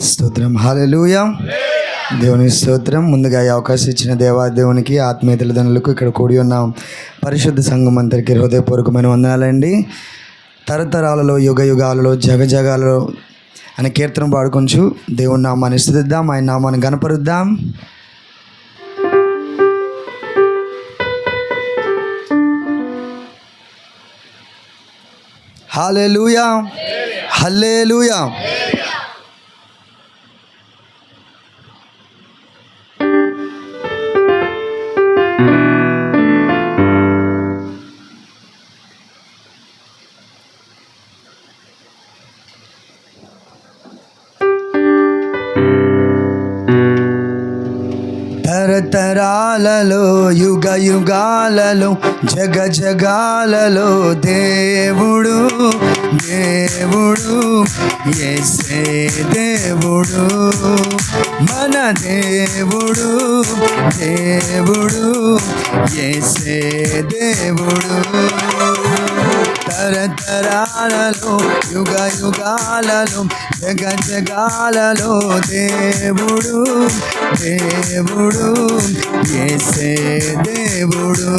స్తోత్రం. హాలెలూయ. దేవుని స్తోత్రం. ముందుగా ఈ అవకాశం ఇచ్చిన దేవా దేవునికి ఆత్మీయ తల్లిదండ్రులకు ఇక్కడ కూడి ఉన్నాం పరిశుద్ధ సంఘం అందరికీ హృదయపూర్వకమైన వందనాలండి. తరతరాలలో యుగ యుగాలలో జగ జగాలలో అనే కీర్తన పాడుకొంచు. దేవుని నామాన్ని స్థుతిద్దాం ఆయన నామాన్ని గణపరుద్దాం హాలే లూయా హల్లే లూయా తరతరాలలో యుగ యుగాలలో జగ జగాలలో దేవుడు దేవుడు ఎసే దేవుడు మన దేవుడు దేవుడు ఎసే దేవుడు. తరతరాలలో యుగ యుగాలలో జగ జగాలలో దేవుడు దేవుడు ఏసే దేవుడు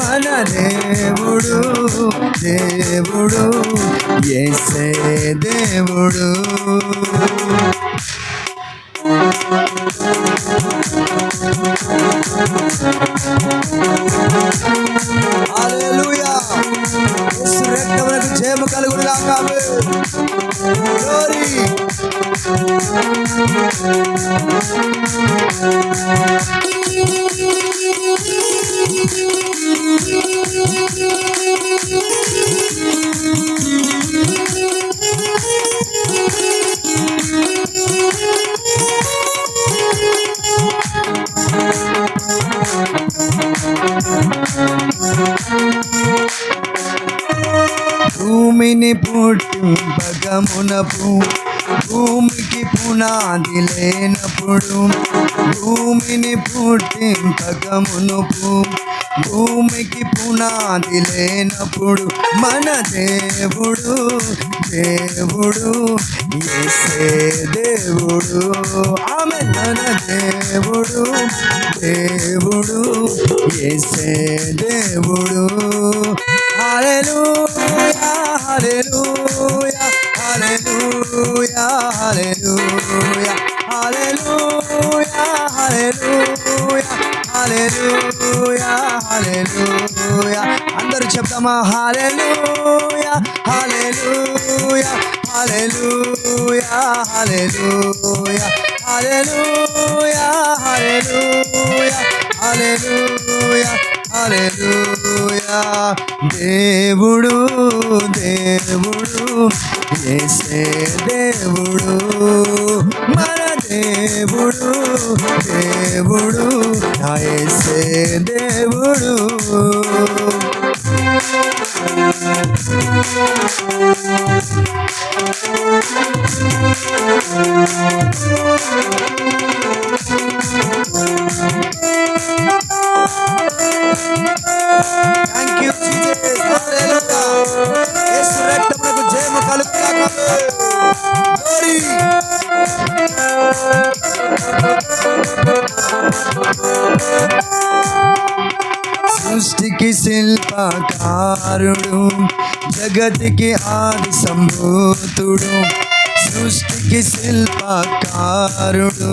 మన దేవుడు దేవుడు ఏసే దేవుడు. রাঙাবে ডরি Thank you. కాలమునపు భూమికి పునాది లేనప్పుడు భూమిని పుట్టింపగమునుపు భూమికి పునాది లేనప్పుడు మన దేవుడు దేవుడు ఏసే దేవుడు. ఆమె మన దేవుడు దేవుడు ఏసే దేవుడు. హల్లెలూయా hallelujah. Hallelujah, hallelujah, hallelujah, hallelujah, hallelujah. అందరూ చెప్తామా hallelujah, hallelujah, hallelujah, hallelujah, hallelujah, hallelujah, hallelujah. హల్లెలూయా దేవుడు దేవుడు యేసే దేవుడు మన దేవుడు దేవుడు నా యేసే దేవుడు you. సృష్టికి శిల్పకారుడు జగతికి ఆది సంభూతుడు సృష్టికి శిల్పకారుడు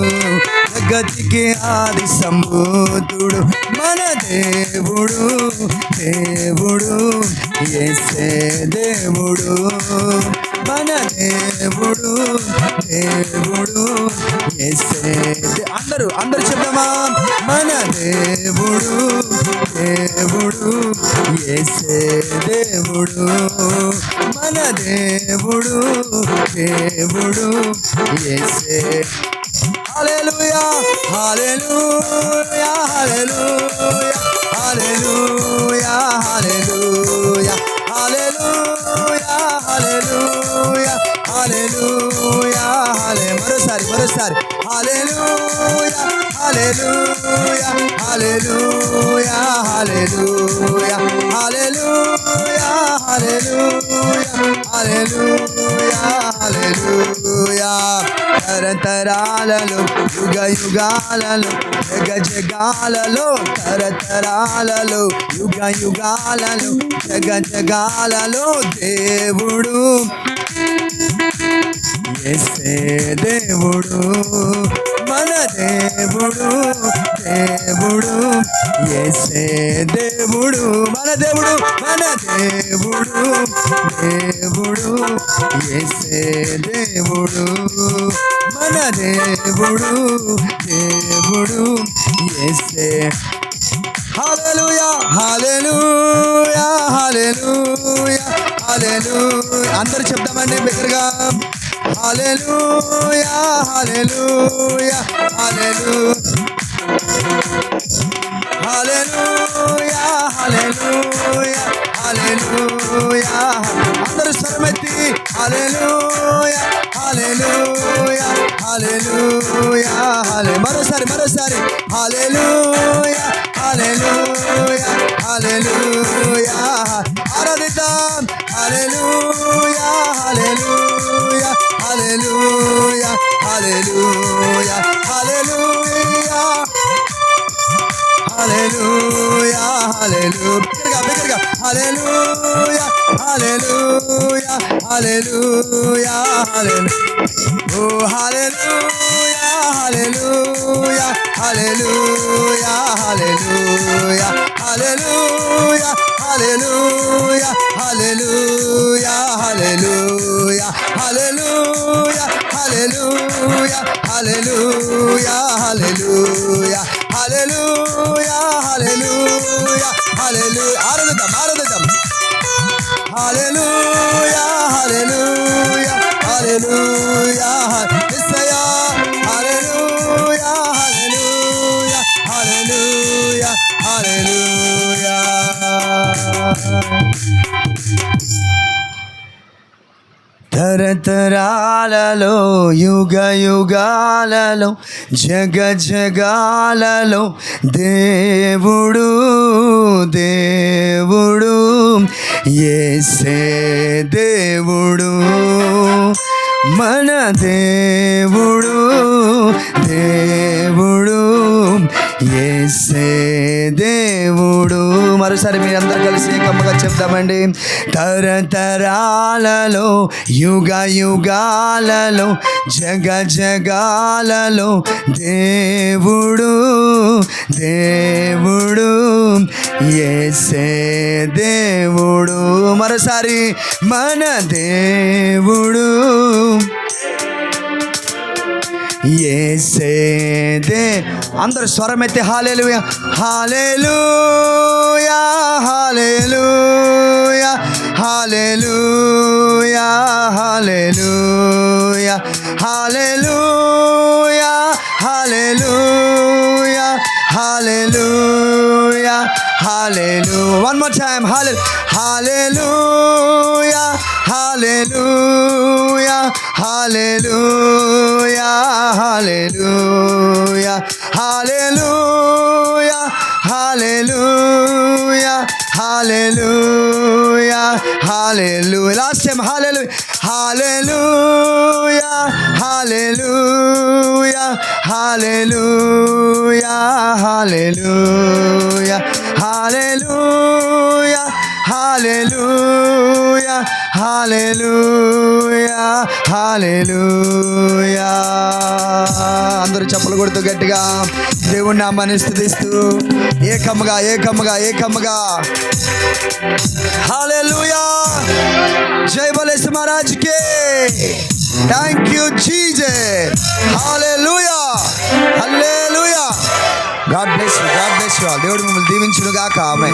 జగతికి ఆది సంభూతుడు మన దేవుడు దేవుడు ఎసే దేవుడు మన దేవుడు దేవుడు ఎసే అందరూ అందరూ చెప్తామా మన దేవుడు. దేవుడు ఎసే దేవుడు మన దేవుడు దేవుడు ఎసే హల్లెలూయా hallelujah hallelujah hallelujah hallelujah hallelujah hallelujah హల్లెలూయా హల్లె మరోసారి మరోసారి. హల్లెలూయా. Hallelujah, hallelujah, hallelujah, hallelujah, hallelujah, hallelujah, hallelujah. తరతరాలలో యుగ యుగాలలో జగ జగాలలో తరతరాలలో యుగ యుగాలలో జగ జగాలలో దేవుడు ఎస్సే దేవుడు మన దేవుడు దేవుడు ఎసే దేవుడు. మన దేవుడు మన దేవుడు దేవుడు ఎసే దేవుడు. మన దేవుడు దేవుడు ఎసే హల్లెలూయా హల్లెలూయా హల్లెలూయా హల్లెలూయా అందరూ చెప్తామండి బిగ్గరగా. హల్లెలూయా హల్లెలూయా హల్లెలూయా హల్లెలూయా హల్లెలూయా హల్లెలూయా అందరూ స్వరమెత్తి హల్లెలూయా హల్లెలూయా హల్లెలూయా హల్లె మరోసారి మరోసారి hallelujah hallelujah hallelujah ఆరాధిద్దాం hallelujah hallelujah Hallelujah, hallelujah, hallelujah. Hallelujah, hallelujah. Hallelujah, hallelujah, hallelujah, hallelujah. Oh, hallelujah, hallelujah, hallelujah, hallelujah, hallelujah. హల్లెలూయా hallelujah hallelujah hallelujah hallelujah hallelujah hallelujah hallelujah hallelujah hallelujah hallelujah hallelujah ఆరాధిద్దాం ఆరాధిద్దాం హల్లెలూయా తరతరాలలో యుగ యుగాలలో జగ జగాలలో దేవుడు దేవుడు ఏసే దేవుడు మన దేవుడు దేవుడు ఏసే దేవుడు. మరోసారి మీ అందరు కలిసి కమ్మగా చెప్తామండి తరతరాలలో యుగ యుగాలలో జగ జగాలలో దేవుడు దేవుడు ఏసే దేవుడు. మరోసారి మన దేవుడు. ఏసేదే అందరు స్వరం ఎత్తి హాలేలు హాలేలు హాలేలు హాలేలు హాలేలు హాలేలు హాలేలు హాలేలు హాలేలు వన్ మోర్ టైం హాలే హాలేలు హాలేలు హాలేలు Hallelujah, hallelujah, hallelujah, hallelujah, hallelujah. Last time, hallelujah, hallelujah, hallelujah, hallelujah, hallelujah, hallelujah, hallelujah, hallelujah, hallelujah. అందరూ చెప్పలు కొడుతూ గట్టిగా దేవుణ్ణి నామాన్ని స్థుతిస్తూ ఏకమ్మగా ఏకమ్మగా ఏకమ్మగా హాలేలుయా జై బలేస్ మహారాజ్కే. Thank you చీజే hallelujah God bless you God bless you దేవుడు మిమ్మల్ని దీవించును గాక ఆమె